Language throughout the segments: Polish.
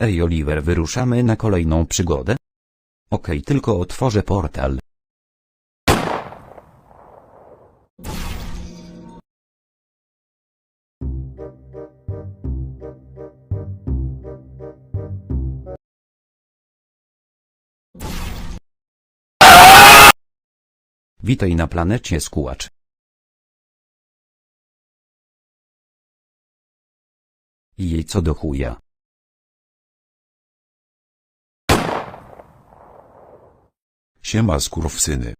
Ej Oliver wyruszamy na kolejną przygodę? Okej tylko otworzę portal. Witaj na planecie Skułacz. Jej co do chuja. Siema skurwsyny.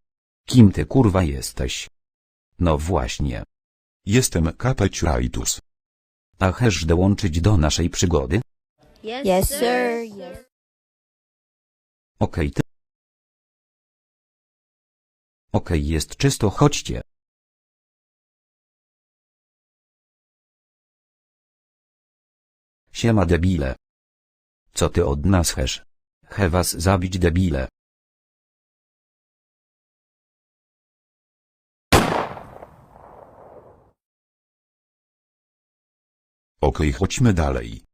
Kim ty kurwa jesteś? No właśnie. Jestem Kapeć Rajtus. A chcesz dołączyć do naszej przygody? Yes, sir. Yes. Okej ty. Okej jest czysto chodźcie. Siema debile. Co ty od nas chcesz? Chcę was zabić debile. Okej, chodźmy dalej.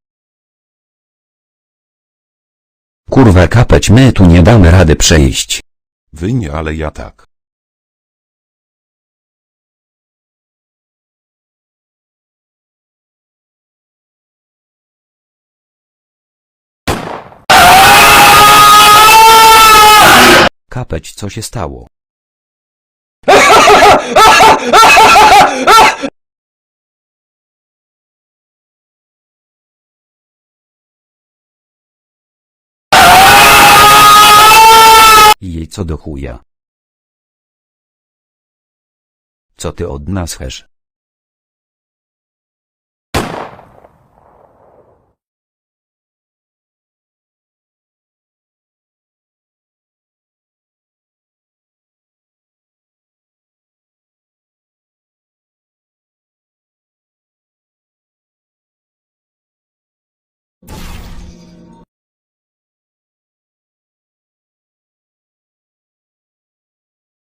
Kurwa kapeć my tu nie damy rady przejść. Wy nie, ale ja tak. Kapeć co się stało? Jej co do chuja. Co ty od nas chcesz?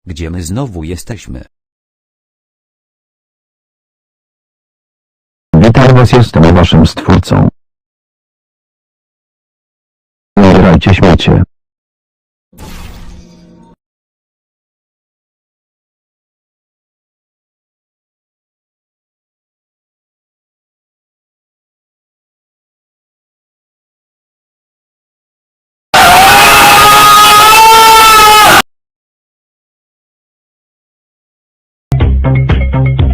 Gdzie my znowu jesteśmy? Witam was, jestem waszym stwórcą. Umierajcie śmiecie. Thank you.